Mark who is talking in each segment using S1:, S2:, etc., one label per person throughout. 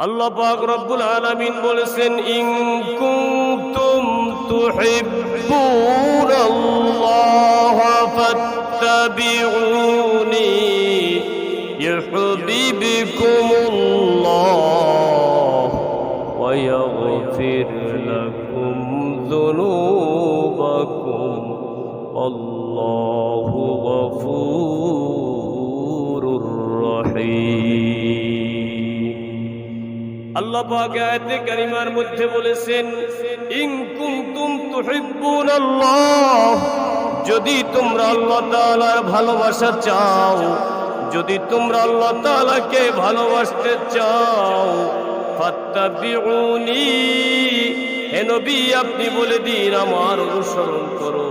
S1: আল্লাহ পাক রব্বুল আলামিন বলেছেন, ইন কুনতুম তুহিব্বুন আল্লাহ ফাত্তাবিউনি ইউহিব্বুকুমুল্লাহ ওয়া ইয়াগফির লাকুম যুনুবাকুম আল্লাহু গফুরুর আল্লাহ পাক আয়াতে কারিমার মধ্যে বলেছেন, ইন কুনতুম তুহিব্বুন আল্লাহ। যদি তোমরা আল্লাহ তাআলার ভালোবাসা চাও, যদি তোমরা আল্লাহ তাআলাকে ভালোবাসতে চাও, ফাত্তাবিউনি। হে নবী, আপনি বলে দিন, আমার অনুসরণ করো,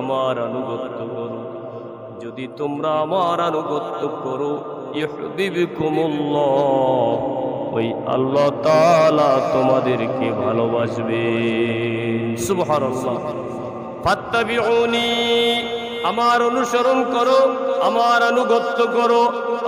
S1: আমার আনুগত্য করো। যদি তোমরা আমার আনুগত্য করো ইহবিবকুমুল্লাহ ওই আল্লাহ তাআলা তোমাদেরকে ভালোবাসবে। আমার অনুসরণ করো, আমার আনুগত্য করো।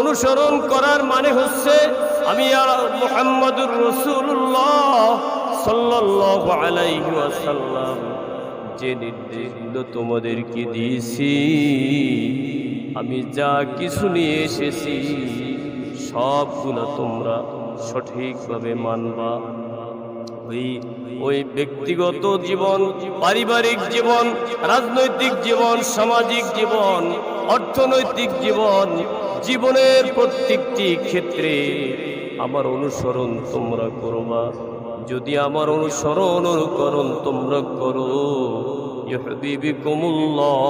S1: অনুসরণ করার মানে হচ্ছে, আমি মুহাম্মদুর রাসূলুল্লাহ সাল্লাল্লাহু আলাইহি ওয়াসাল্লাম যে নির্দেশগুলো তোমাদেরকে দিয়েছি, আমি যা কিছু নিয়ে এসেছি, সবগুলো তোমরা সঠিকভাবে মানবা। ওই ওই ব্যক্তিগত জীবন, পারিবারিক জীবন, রাজনৈতিক জীবন, সামাজিক জীবন, অর্থনৈতিক জীবন, জীবনের প্রত্যেকটি ক্ষেত্রে আমার অনুসরণ তোমরা করবা। যদি আমার অনুসরণ অনুকরণ তোমরা করো ইহবিবিকুমুল্লাহ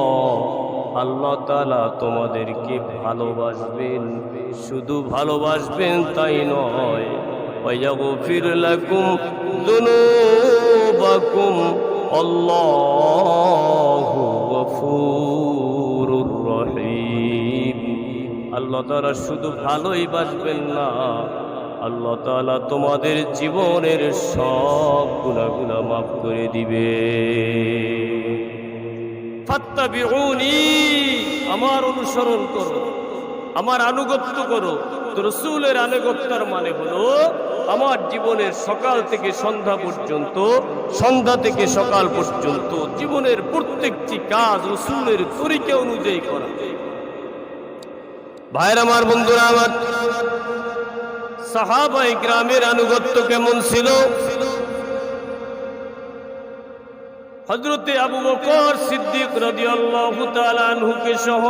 S1: আল্লাহ তালা তোমাদেরকে ভালোবাসবেন, শুধু ভালোবাসবেন তাই নয়। ফিরলাকুম দুনুবাকুম অল্লাহ গফুরুর রহিম। আল্লাহ তারা শুধু ভালোই বাসবেন না, আল্লাহ তালা তোমাদের জীবনের সব গুণাগুলা মাফ করে দিবে আমার অনুসরণ করো, আমার আনুগত্য করো। তো রসুলের আনুগত্যর মানে হলো, আমার জীবনের সকাল থেকে সন্ধ্যা পর্যন্ত, সন্ধ্যা থেকে সকাল পর্যন্ত জীবনের প্রত্যেকটি কাজ রসুলের তরিকা অনুযায়ী করা। ভাইর আমার বন্ধুরা, আমার সাহাবাই গ্রামের আনুগত্য কেমন ছিল? হজরতে আবু বকর সিদ্দিক রাদিয়াল্লাহু তাআলা আনহুকে সহ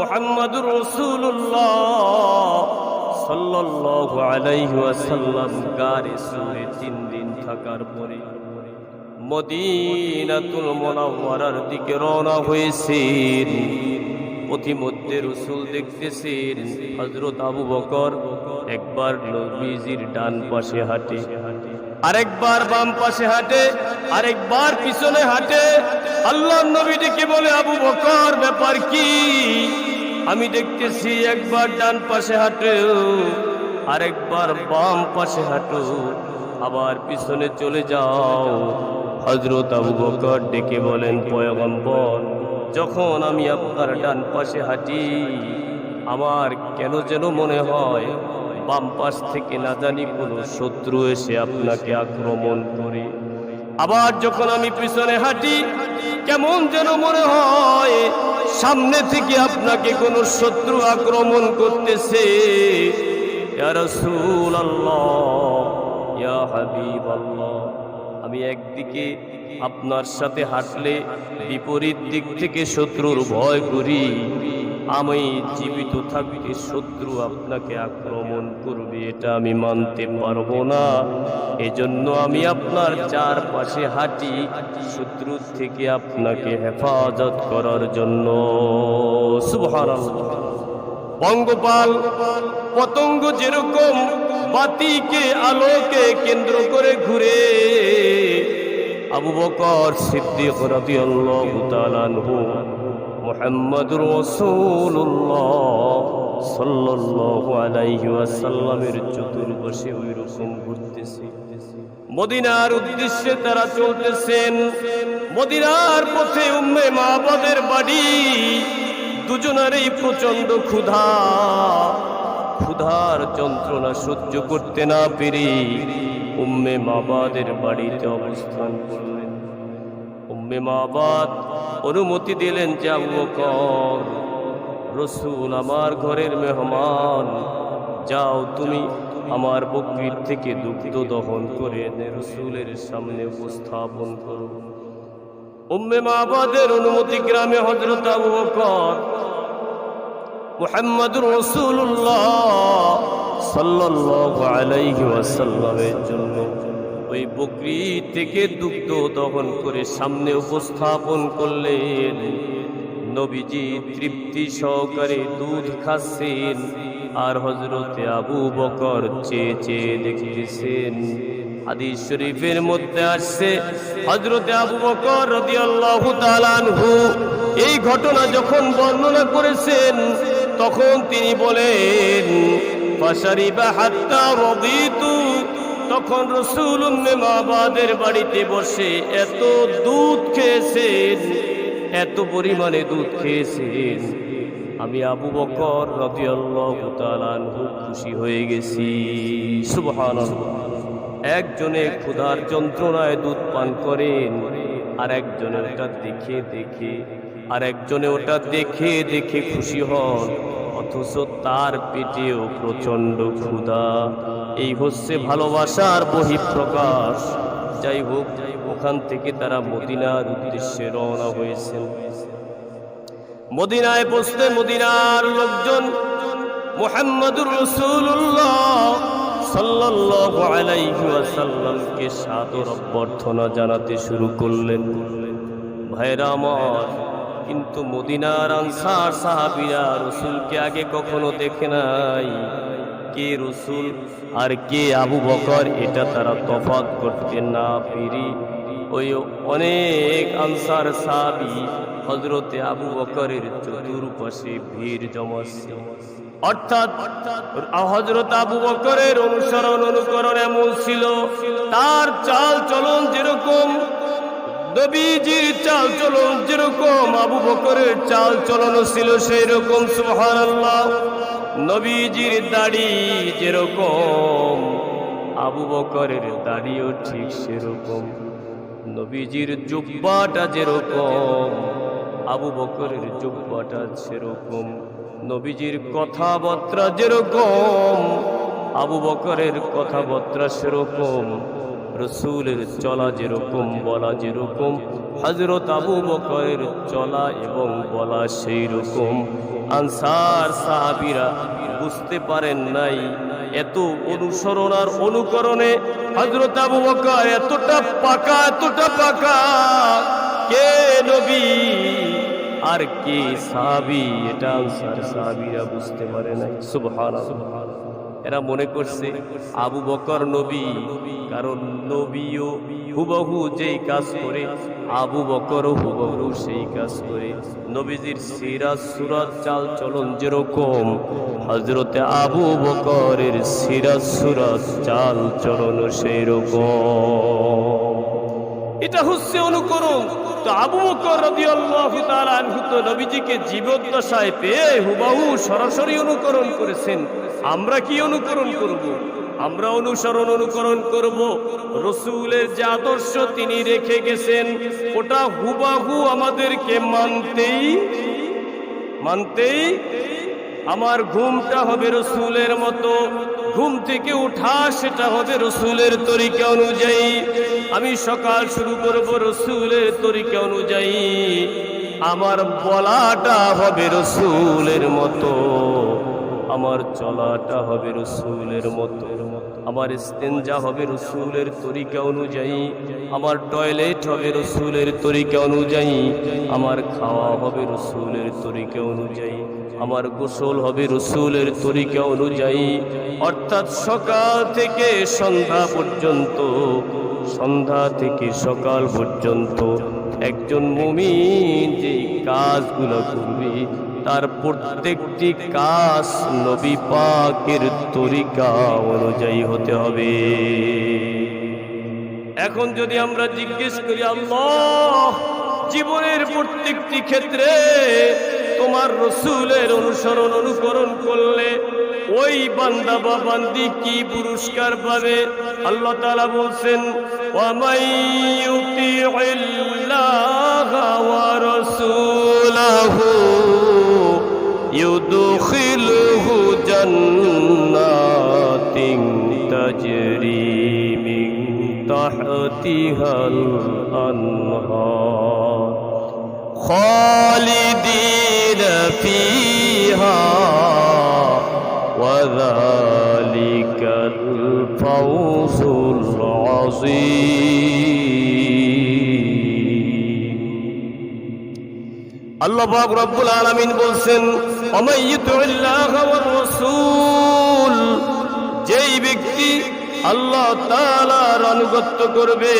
S1: মুহাম্মাদুর রাসূলুল্লাহ সাল্লাল্লাহু আলাইহি ওয়াসাল্লাম গারে সুরে তিন দিন থাকার পরে মদিনাতুল মুনাওয়ারার দিকে রওনা হয়েছেন। পথিমধ্যে রসুল দেখতেছেন হজরত আবু বকর একবার নবীজির ডান পাশে হাঁটে। আরেকবার বাম পাশে হাঁটে, আরেকবার পিছনে হাঁটে। আল্লাহ নবীটিকে বলে, আবু বকর, ব্যাপার কি? আমি দেখতেছি একবার ডান পাশে হাঁটে, আরেকবার বাম পাশে হাঁটো, আবার পিছনে চলে যাও। হজরত আবু বকর ডেকে বলেন, পয়গম্বর, যখন আমি আপনার ডান পাশে হাঁটি, আমার কেন যেন মনে হয় বাম পাশ থেকে না জানি কোনো শত্রু এসে আপনাকে আক্রমণ করে। আবার যখন আমি পিছনে হাঁটি, কেমন যেন মনে হয় সামনে থেকে আপনাকে কোনো শত্রু আক্রমণ করতেছে। আমি একদিকে আপনার সাথে হাঁটলে বিপরীত দিক থেকে শত্রুর ভয় করি আমি জীবিত থাকতে শত্রু আপনাকে আক্রমণ করবে, এটা আমি মানতে পারব না। এজন্য আমি আপনার চারপাশে হাঁটি শত্রুর থেকে আপনাকে হেফাজত করার জন্য। সুবহানাল্লাহ। পঙ্গপাল পতঙ্গ যেরকম বাতিকে, আলোকে কেন্দ্র করে ঘুরে, আবু বকর সিদ্দিক রাদিয়াল্লাহু তাআলা মুহাম্মাদুর রাসূলুল্লাহ সাল্লাল্লাহু আলাইহি ওয়াসাল্লামের চতুর্পাশে ওই রকম ঘুরতেছে। মদিনার উদ্দেশ্যে তারা চলতেছেন। মদিনার পথে উম্মে মাহবুবের বাড়ি। দুজনেরই প্রচণ্ড ক্ষুধা। ক্ষুধার যন্ত্রণা সহ্য করতে না পেরে উম্মে মাবাদের বাড়িতে অবস্থান করলেন। উম্মে মাবাদ অনুমতি দিলেন যে বকর রসুল আমার ঘরের মেহমান, যাও তুমি আমার বকরির থেকে দুগ্ধ দহন করে রসুলের সামনে উপস্থাপন করো। উম্মে মাবাদের অনুমতি গ্রামে হজরত আবু বকর মুহাম্মদুর রাসূলুল্লাহ সাল্লাল্লাহু আলাইহি ওয়াসাল্লামের জন্য ওই বকরি থেকে দুগ্ধ দহন করে সামনে উপস্থাপন করলেন। নবীজি তৃপ্তি সহকারে দুধ খাচ্ছেন আর হজরতে আবু বকর চেয়ে চেয়ে দেখতেছেন। হাদিস শরীফের মধ্যে আসছে হজরতে আবু বকর এই ঘটনা যখন বর্ণনা করেছেন, তখন তিনি বলেন, ফাশারিবা হাত্তা রদিতু তখন রসুল মাবাদের বাড়িতে বসে এত দুধ খেয়েছেন, এত পরিমাণে দুধ খেয়েছেন, আমি আবু বকর আনহু খুশি হয়ে গেছি। সুবহানাল্লাহ। একজনে ক্ষুধার যন্ত্রণায় দুধ পান করেন আর একজনে ওটা দেখে দেখে আর একজনে ওটা দেখে দেখে খুশি হন, অথচ তার পেটেও প্রচণ্ড ক্ষুধা। এই হচ্ছে ভালোবাসার বহিঃপ্রকাশ। যাই হোক, ওখান থেকে তারা মদিনার উদ্দেশ্যে রওনা হয়েছেন। মদিনায় বসতে মদিনার লোকজন মোহাম্মদুর রসুল্লাহ সাল্লাল্লাহু আলাইহি ওয়াসাল্লামকে সাদর অভ্যর্থনা জানাতে শুরু করলেন। ভাইরা আমার, কিন্তু মদিনার আনসার সাহাবীরা রসুলকে আগে কখনো দেখে নাই। কে রসুল আর কে আবু বকর, এটা তারা তফাৎ করতে না পেরে। ওই অনেক আনসার সাবি হজরতে আবু বকরের চতুর্পাশে ভিড় জমাচ্ছে। অর্থাৎ হজরত আবু বকরের অনুসরণ অনুকরণ এমন ছিল, তার চাল চলন যেরকম, নবীজির চাল চলন যেরকম, আবু বকরের চাল চলন ছিল সেই রকম সুবহানাল্লাহ। নবীজির দাড়ি যেরকম, আবু বকরের দাড়িও ঠিক সেরকম। নবীজির জুব্বাটা যেরকম, আবু বকরের জুব্বাটা সেরকম। নবীজির কথাবার্তা যেরকম, আবু বকরের কথাবার্তা সেরকম। রসুলের চলা যেরকম, বলা যেরকম হজরত আবু বকরের চলা এবং বলা সেই রকম আনসার সাহাবিরা বুঝতে পারেন নাই এত অনুসরণ আর অনুকরণে হজরত আবু বকর এতটা পাকা এতটা পাকা। কে নবী? আর কে সাহাবি? এটা আনসার সাহাবিরা বুঝতে পারে নাই। সুবহানাল্লাহ। এরা মনে করছে আবু বকর নবী, কারণ নবীও হুবহু যেই কাজ করে, আবু বকরও হুবহু সেই কাজ করে। নবীজির সিরাজ সুরাজ চাল চলন যেরকম হজরতে আবু বকরের সিরাজ সুরাজ চাল চলন সেই রকম এটা হচ্ছে অনুকরণ। তো আবু বকর রাদিয়াল্লাহু তাআলা আনহু নবীজিকে জীবদ্দশায় পেয়ে হুবাহু সরাসরি অনুকরণ করেছেন। আমরা কি অনুকরণ করব? আমরা অনুসরণ অনুকরণ করব। রসুলের যে আদর্শ তিনি রেখে গেছেন, ওটা হুবাহু আমাদেরকে মানতেই মানতেই আমার ঘুমটা হবে রসুলের মতো। ঘুম থেকে উঠা সেটা হবে রসুলের তরিকা অনুযায়ী। আমি সকাল শুরু করব রসুলের তরিকা অনুযায়ী। আমার বলাটা হবে রসুলের মতো। আমার চলাটা হবে রসুলের মতো। আমার স্তেঞ্জা হবে রসুলের তরিকা অনুযায়ী। আমার টয়লেট হবে রসুলের তরিকা অনুযায়ী। আমার খাওয়া হবে রসুলের তরিকা অনুযায়ী। আমার গোসল হবে রসুলের তরিকা অনুযায়ী। অর্থাৎ সকাল থেকে সন্ধ্যা পর্যন্ত, সন্ধ্যা থেকে সকাল পর্যন্ত একজন মুমিন যেই কাজগুলো করবে তার প্রত্যেকটি কাজ নবী পাকের তরিকা অনুযায়ী হতে হবে। এখন যদি আমরা জিজ্ঞেস করি, আল্লাহ, জীবনের প্রত্যেকটি ক্ষেত্রে তোমার রসুলের অনুসরণ, অনুকরণ করলে ওই বান্দা বা বান্দি কি পুরস্কার পাবে? আল্লাহ তাআলা বলছেন ওয়ামাই ইউতিউল্লাহ ওয়া يدخله جنات تجري من تحتها الأنهار. خالدين فيها وذلك الفوز العظيم. আল্লাহ পাক রব্বুল আলামিন বলছেন রাসূল যেই ব্যক্তি আল্লাহ তাআলার আনুগত্য করবে